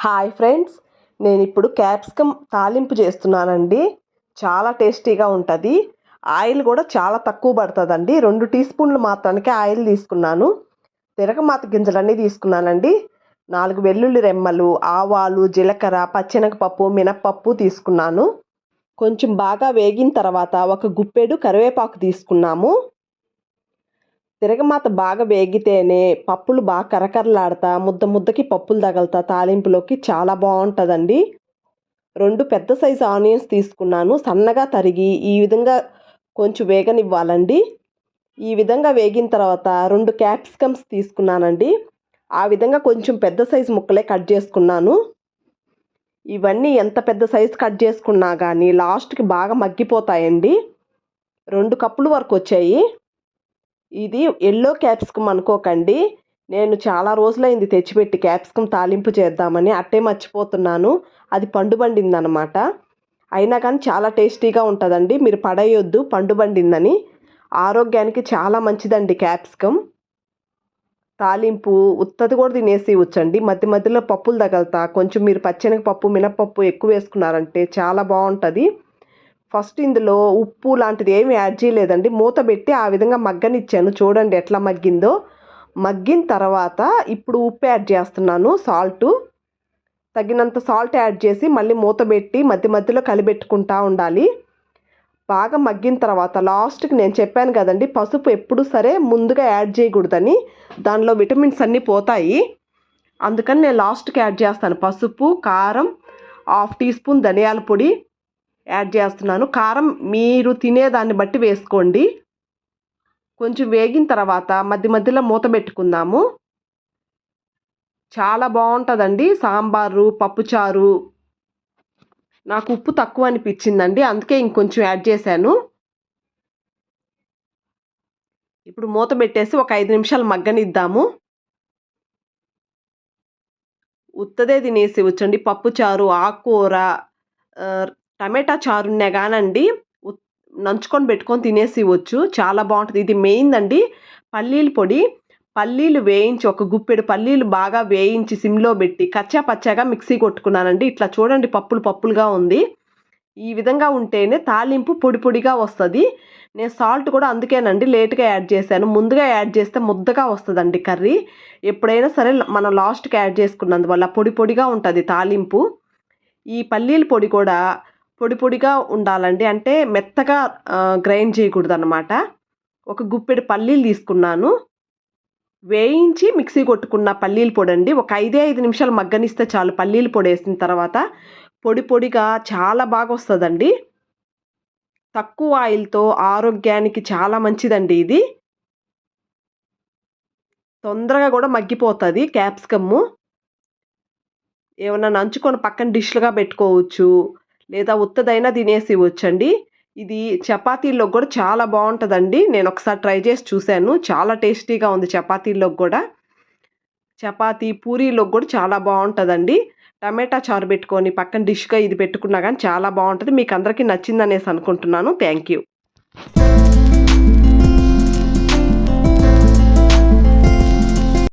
Hi friends నేను ఇప్పుడు capsicum తాలింపు చేస్తున్నానండి. చాలా టేస్టీగా ఉంటుంది. ఆయిల్ కూడా చాలా తక్కువ పడుతుందండి. రెండు టీ స్పూన్లు మాత్రానికి ఆయిల్ తీసుకున్నాను. తిరగమాత గింజలన్నీ తీసుకున్నానండి. నాలుగు వెల్లుల్లి రెమ్మలు ఆవాలు జీలకర్ర పచ్చెనగపప్పు మినప్పప్పు తీసుకున్నాను. కొంచెం బాగా వేగిన తర్వాత ఒక గుప్పెడు కరివేపాకు తీసుకున్నాము. తిరగమాత బాగా వేగితేనే పప్పులు బాగా కరకరలాడతా ముద్ద ముద్దకి పప్పులు తగలతా తాలింపులోకి చాలా బాగుంటుందండి. రెండు పెద్ద సైజు ఆనియన్స్ తీసుకున్నాను. సన్నగా తరిగి ఈ విధంగా కొంచెం వేగనివ్వాలండి. ఈ విధంగా వేగిన తర్వాత రెండు క్యాప్సికమ్స్ తీసుకున్నానండి. ఆ విధంగా కొంచెం పెద్ద సైజు ముక్కలే కట్ చేసుకున్నాను. ఇవన్నీ ఎంత పెద్ద సైజు కట్ చేసుకున్నా కానీ లాస్ట్కి బాగా మగ్గిపోతాయండి. రెండు కప్పులు వరకు వచ్చాయి. ఇది ఎల్లో క్యాప్సికమ్ అనుకోకండి. నేను చాలా రోజులైంది తెచ్చిపెట్టి క్యాప్సికమ్ తాలింపు చేద్దామని అట్టే మర్చిపోతున్నాను. అది పండుబండిందనమాట. అయినా కానీ చాలా టేస్టీగా ఉంటుందండి. మీరు పడేయొద్దు పండుబండిందని. ఆరోగ్యానికి చాలా మంచిదండి క్యాప్సికమ్. తాలింపు ఉత్తది కూడా తినేసి వచ్చండి మధ్య మధ్యలో పప్పులు తగలుతా. కొంచెం మీరు పచ్చెనగపప్పు మినపప్పు ఎక్కువ వేసుకున్నారంటే చాలా బాగుంటుంది. ఫస్ట్ ఇందులో ఉప్పు లాంటిది ఏమి యాడ్ చేయలేదండి. మూత పెట్టి ఆ విధంగా మగ్గనిచ్చాను. చూడండి ఎట్లా మగ్గిందో. మగ్గిన తర్వాత ఇప్పుడు ఉప్పు యాడ్ చేస్తున్నాను సాల్టు తగినంత సాల్ట్ యాడ్ చేసి మళ్ళీ మూత పెట్టి మధ్య మధ్యలో కలిపెట్టుకుంటా ఉండాలి. బాగా మగ్గిన తర్వాత లాస్ట్కి నేను చెప్పాను కదండి పసుపు ఎప్పుడు సరే ముందుగా యాడ్ చేయకూడదని. దానిలో విటమిన్స్ అన్నీ పోతాయి. అందుకని నేను లాస్ట్కి యాడ్ చేస్తాను. పసుపు కారం హాఫ్ టీ స్పూన్ ధనియాల పొడి యాడ్ చేస్తున్నాను. కారం మీరు తినేదాన్ని బట్టి వేసుకోండి. కొంచెం వేగిన తర్వాత మధ్య మధ్యలో మూత పెట్టుకుందాము. చాలా బాగుంటుందండి. సాంబారు పప్పుచారు నాకు ఉప్పు తక్కువ అనిపించిందండి. అందుకే ఇంకొంచెం యాడ్ చేశాను. ఇప్పుడు మూత పెట్టేసి ఒక ఐదు నిమిషాలు మగ్గనిద్దాము. ఉత్తదే తినేసి వచ్చండి పప్పుచారు ఆకుకూర టమాటా చారునే కానండి నంచుకొని పెట్టుకొని తినేసి ఇవ్వచ్చు. చాలా బాగుంటుంది. ఇది మెయిన్ అండి పల్లీల పొడి. పల్లీలు వేయించి ఒక గుప్పెడు పల్లీలు బాగా వేయించి సిమ్లో పెట్టి కచ్చా పచ్చాగా మిక్సీ కొట్టుకున్నానండి. ఇట్లా చూడండి పప్పులు పప్పులుగా ఉంది. ఈ విధంగా ఉంటేనే తాలింపు పొడి పొడిగా వస్తుంది. నేను సాల్ట్ కూడా అందుకేనండి లేట్గా యాడ్ చేశాను. ముందుగా యాడ్ చేస్తే ముద్దగా వస్తుందండి కర్రీ. ఎప్పుడైనా సరే మనం లాస్ట్కి యాడ్ చేసుకున్నందువల్ల పొడి పొడిగా ఉంటుంది తాలింపు. ఈ పల్లీల పొడి కూడా పొడి పొడిగా ఉండాలండి. అంటే మెత్తగా గ్రైండ్ చేయకూడదు అనమాట ఒక గుప్పెడు పల్లీలు తీసుకున్నాను. వేయించి మిక్సీ కొట్టుకున్న పల్లీల పొడి అండి ఒక ఐదే ఐదు నిమిషాలు మగ్గనిస్తే చాలు పల్లీల పొడి వేసిన తర్వాత. పొడి పొడిగా చాలా బాగా వస్తుందండి. తక్కువ ఆయిల్తో ఆరోగ్యానికి చాలా మంచిదండి ఇది. తొందరగా కూడా మగ్గిపోతుంది క్యాప్సికమ్ము. ఏమన్నా నంచుకొని పక్కన డిష్లుగా పెట్టుకోవచ్చు. లేదా ఉత్తదైనా తినేసి వచ్చండి ఇది చపాతీల్లో కూడా చాలా బాగుంటుందండి. నేను ఒకసారి ట్రై చేసి చూశాను. చాలా టేస్టీగా ఉంది చపాతీల్లో కూడా. చపాతీ పూరీలో కూడా చాలా బాగుంటుందండి. టమాటా చారు పెట్టుకొని పక్కన డిష్గా ఇది పెట్టుకున్నా కానీ చాలా బాగుంటుంది. మీకు అందరికీ నచ్చిందనేసి అనుకుంటున్నాను. Thank you.